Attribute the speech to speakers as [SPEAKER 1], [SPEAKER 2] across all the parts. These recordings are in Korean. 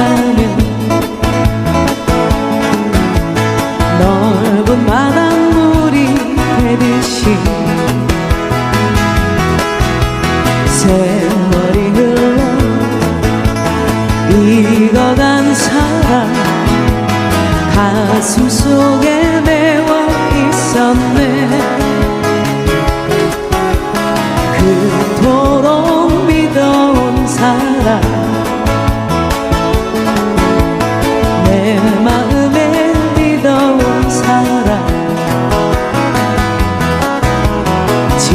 [SPEAKER 1] 있다면 넓은 바닷물이 되듯이 세월이 흘러 익어간 사랑 가슴 속에 내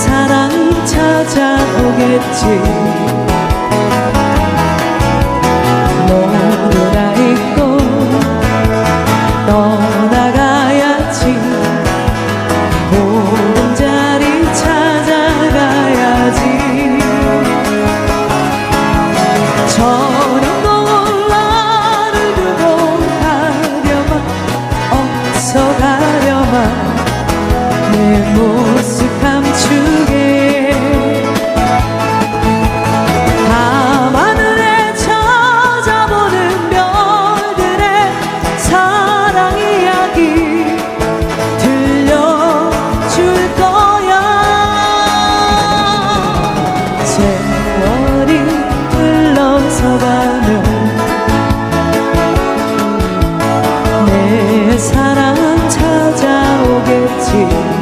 [SPEAKER 1] 사랑 찾아오겠지. 一。